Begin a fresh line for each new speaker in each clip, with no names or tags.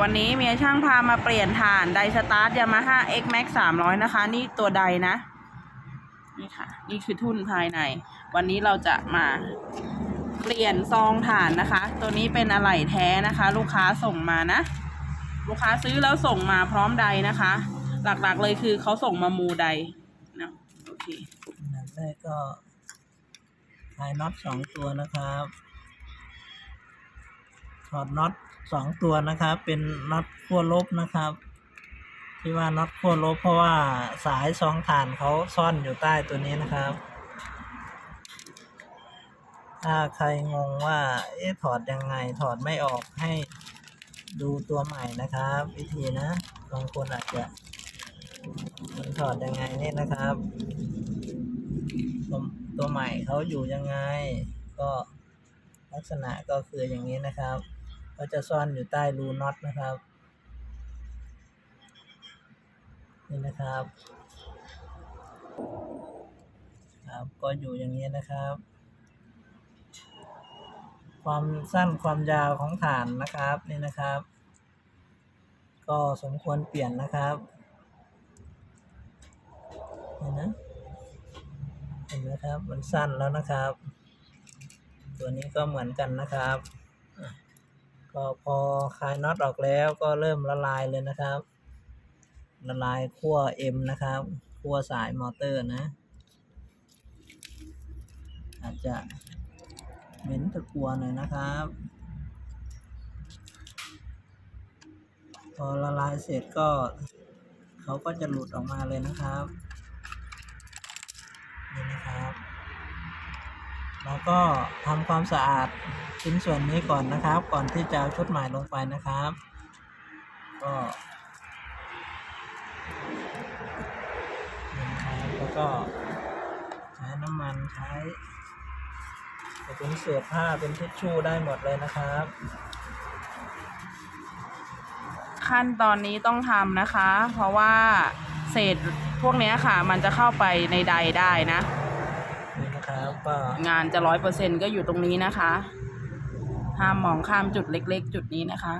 วันนี้เมียช่างพามาเปลี่ยนฐานไดสตาร์ทยามาฮ่า X Max 300 นะคะ นี่ตัวใดนะ นี่ค่ะ นี่คือทุ่นภายใน วันนี้เราจะมาเปลี่ยนซองฐานนะคะ ตัวนี้เป็นอะไหล่แท้นะคะ ลูกค้าส่งมานะ ลูกค้าซื้อแล้วส่งมาพร้อมใดนะคะ หลักๆเลยคือเขาส่งมามูใดนะโอเค
อันแรกก็คลายน็อตสองตัวนะครับ ถอดน็อตสองตัวนะครับ เป็นน็อตขั้วลบนะครับ ที่ว่าน็อตขั้วลบ เพราะว่าสายสองฐานเขาซ่อนอยู่ใต้ตัวนี้นะครับ ถ้าใครงงว่าเอ๊ะถอดยังไงถอดไม่ออกให้ดูตัวใหม่นะครับ วิธีนะบางคนอาจจะมันถอดยังไงนี่นะครับตัวตัวใหม่เขาอยู่ยังไง ก็ลักษณะก็คืออย่างนี้นะครับ ก็จะซ่อนอยู่ใต้รูน็อตนะครับ นี่นะครับ ครับก็อยู่อย่างนี้นะครับ ความสั้นความยาวของฐานนะครับนี่นะครับ ก็สมควรเปลี่ยนนะครับนี่นะเห็นไหมครับ มันสั้นแล้วนะครับ ตัวนี้ก็เหมือนกันนะครับ ก็พอคลายน็อตออกแล้วก็เริ่มละลายเลยนะครับ ละลายขั้ว M นะครับขั้วสายมอเตอร์นะ อาจจะเหม็นตะกัวหน่อยนะครับ พอละลายเสร็จก็เขาก็จะหลุดออกมาเลยนะครับ นี่นะครับ แล้วก็ทำความสะอาดชิ้นส่วนนี้ก่อนนะครับ ก่อนที่จะเอาชุดใหม่ลงไปนะครับ ก็นี่นะครับแล้วก็ใช้น้ำมันใช้เป็นเศษผ้าเป็นทิชชู่ได้หมดเลยนะครับ
ขั้นตอนนี้ต้องทำนะคะ เพราะว่าเศษพวกนี้ค่ะ มันจะเข้าไปในใดได้นะ
ครับก็
งานจะร้อยเปอร์เซ็นก็อยู่ตรงนี้นะคะ ห้ามมองข้ามจุดเล็ก ๆ จุดนี้นะคะ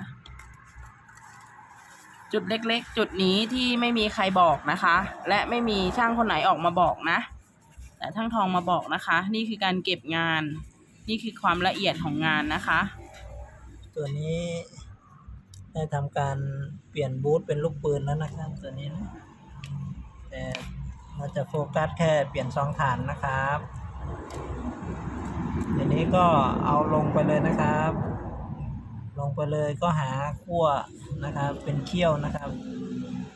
จุดเล็ก ๆ จุดนี้ที่ไม่มีใครบอกนะคะ และไม่มีช่างคนไหนออกมาบอกนะ แต่ช่างทองมาบอกนะคะ นี่คือการเก็บงาน นี่คือความละเอียดของงานนะคะ
ตัวนี้ได้ทำการเปลี่ยนบูทเป็นลูกปืนแล้วนะครับตัวนี้นะแต่เราจะโฟกัสแค่เปลี่ยนซองฐานนะครับ ทีนี้ก็เอาลงไปเลยนะครับ ลงไปเลยก็หาขั้วนะครับ เป็นเขี้ยวนะครับ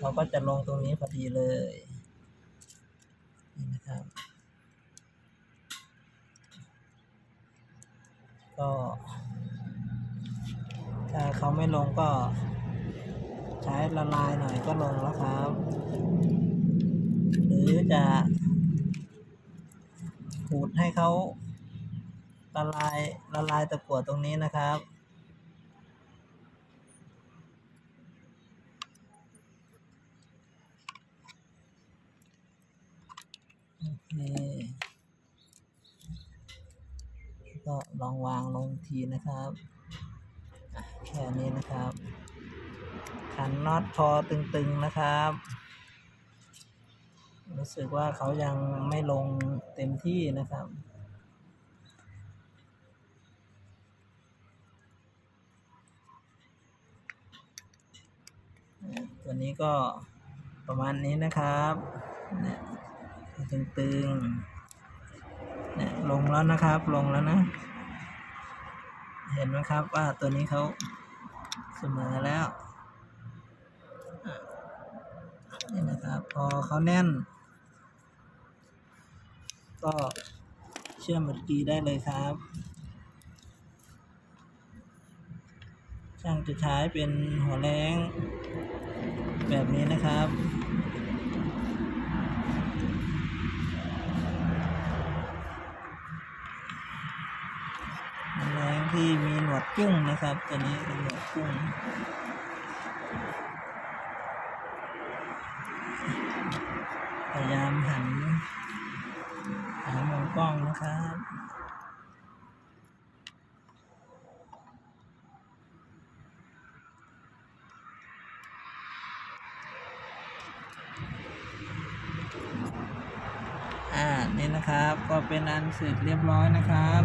เราก็จะลงตรงนี้พอดีเลยนี่นะครับ ก็ถ้าเขาไม่ลงก็ใช้ละลายหน่อยก็ลงแล้วครับ หรือจะ ขูดให้เขาละลายละลายตะกั่วตรงนี้นะครับ โอเคก็ลองวางลงทีนะครับ แค่นี้นะครับขันน็อตพอตึงๆนะครับ รู้สึกว่าเขายังไม่ลงเต็มที่นะครับ ตัวนี้ก็ประมาณนี้นะครับเนี่ยตึงๆเนี่ยลงแล้วนะครับ ลงแล้วนะ เห็นไหมครับว่าตัวนี้เขาเสมอแล้วนี่นะครับ พอเขาแน่น ก็เชื่อมบัตรกีได้เลยครับ ช่างจะใช้เป็นหัวแรงแบบนี้นะครับแมลงที่มีหนวดกุ้งนะครับ ตัวนี้เป็นหนวดกุ้ง ครับอ่านี่นะครับก็เป็นอันเสร็จเรียบร้อยนะครับ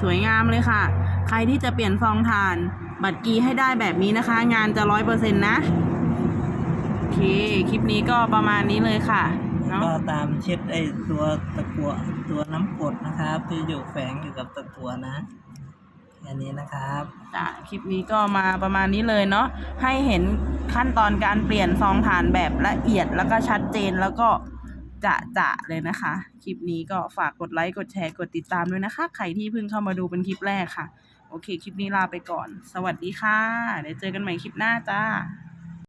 สวยงามเลยค่ะ ใครที่จะเปลี่ยนฟองทาน บัตรกีให้ได้แบบนี้นะคะ งานจะร้อยเปอร์เซ็นต์นะ เค คลิปนี้ก็ประมาณนี้เลยค่ะเนาะ
ก็ตามเช็ดไอ้ตัวตะกั่วตัวน้ำกรดนะครับที่อยู่แฝงอยู่กับตะกั่วนะแค่นี้นะครับ
จ้ะคลิปนี้ก็มาประมาณนี้เลยเนาะให้เห็นขั้นตอนการเปลี่ยนฟองถ่านแบบละเอียดแล้วก็ชัดเจนแล้วก็จะจะเลยนะคะ คลิปนี้ก็ฝากกดไลค์กดแชร์กดติดตามด้วยนะคะ ใครที่เพิ่งเข้ามาดูเป็นคลิปแรกค่ะ โอเค คลิปนี้ลาไปก่อน สวัสดีค่ะ เดี๋ยวเจอกันใหม่คลิปหน้าจ้า